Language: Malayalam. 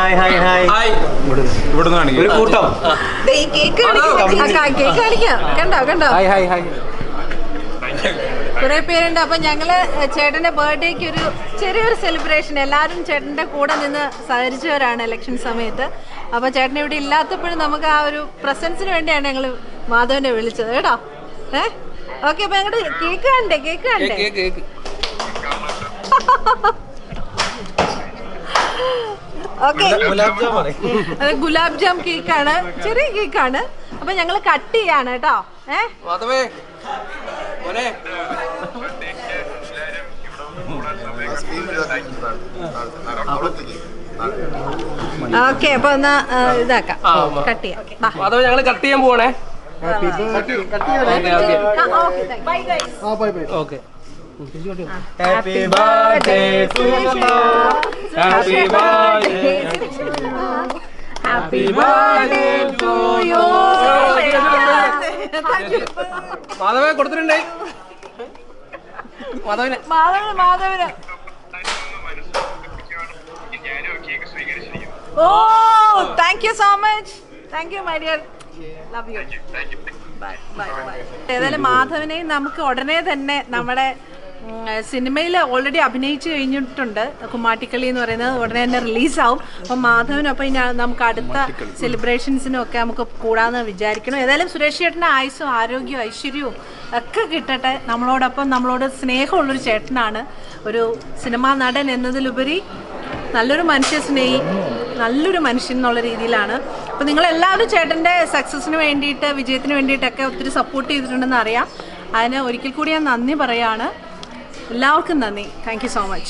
ഹായ് ഹായ് ഹായ് ഹായ് ഇവിടുന്ന്. കാണിക്കും. ഒരു കൂട്ടം. ദേ ഈ കേക്ക് കാണിക്കാം. കേക്ക് കാണിക്കാം. കണ്ടോ കണ്ടോ? ഹായ് ഹായ് ഹായ് കുറെ പേരുണ്ട്. അപ്പൊ ഞങ്ങൾ ചേട്ടന്റെ ബർത്ത്ഡേക്ക് ഒരു ചെറിയൊരു സെലിബ്രേഷൻ എല്ലാവരും ചേട്ടന്റെ കൂടെ നിന്ന് സഹകരിച്ചവരാണ് ഇലക്ഷൻ സമയത്ത്. അപ്പൊ ചേട്ടൻ ഇവിടെ ഇല്ലാത്തപ്പോഴും നമുക്ക് ആ ഒരു പ്രസൻസിന് വേണ്ടിയാണ് ഞങ്ങൾ മാധവനെ വിളിച്ചത്. കേട്ടോ? ഏ? ഓക്കെ അപ്പൊ ഞങ്ങളുടെ കേക്ക് കണ്ടേ കേക്ക് കണ്ടേ അത് ഗുലാബ് ജാം കേക്കാണ്. ചെറിയ കേക്കാണ്. അപ്പൊ ഞങ്ങൾ കട്ട് ചെയ്യാണ് കേട്ടോ. ഓക്കെ അപ്പൊ എന്നാ ഇതാക്കാം. കട്ട് ചെയ്യാം. മാധവ ഞങ്ങൾ കട്ട് ചെയ്യാൻ പോവാണേ. Okay happy birthday to happy Happy birthday to to you മാധവേ കൊടുത്തിട്ടുണ്ടേ. മാധവനെ. മാധവന് മാധവന്. ഓ thank you so much thank you my dear love you bye bye bye ഏതായാലും മാധവനെയും നമുക്ക് ഉടനെ തന്നെ നമ്മുടെ സിനിമയിൽ ഓൾറെഡി അഭിനയിച്ചു കഴിഞ്ഞിട്ടുണ്ട്. കുമ്മാട്ടിക്കളി എന്ന് പറയുന്നത് ഉടനെ തന്നെ റിലീസാവും അപ്പം മാധവനൊപ്പം ഇനി നമുക്ക് അടുത്ത സെലിബ്രേഷൻസിനും ഒക്കെ നമുക്ക് കൂടാന്ന് വിചാരിക്കണം ഏതായാലും സുരേഷ് ചേട്ടന്റെ ആയുസ്സും ആരോഗ്യവും ഐശ്വര്യവും ഒക്കെ കിട്ടട്ടെ. നമ്മളോടൊപ്പം നമ്മളോട് സ്നേഹമുള്ളൊരു ചേട്ടനാണ്. ഒരു സിനിമാ നടൻ എന്നതിലുപരി നല്ലൊരു മനുഷ്യ സ്നേഹി നല്ലൊരു മനുഷ്യൻ എന്നുള്ള രീതിയിലാണ്. അപ്പോൾ നിങ്ങളെല്ലാവരും ചേട്ടന്റെ സക്സസ്സിന് വേണ്ടിയിട്ട് വിജയത്തിന് വേണ്ടിയിട്ടൊക്കെ ഒത്തിരി സപ്പോർട്ട് ചെയ്തിട്ടുണ്ടെന്ന് അറിയാം. അതിന് ഒരിക്കൽ കൂടി ഞാൻ നന്ദി പറയാണ്. എല്ലാവർക്കും നന്ദി. Thank so much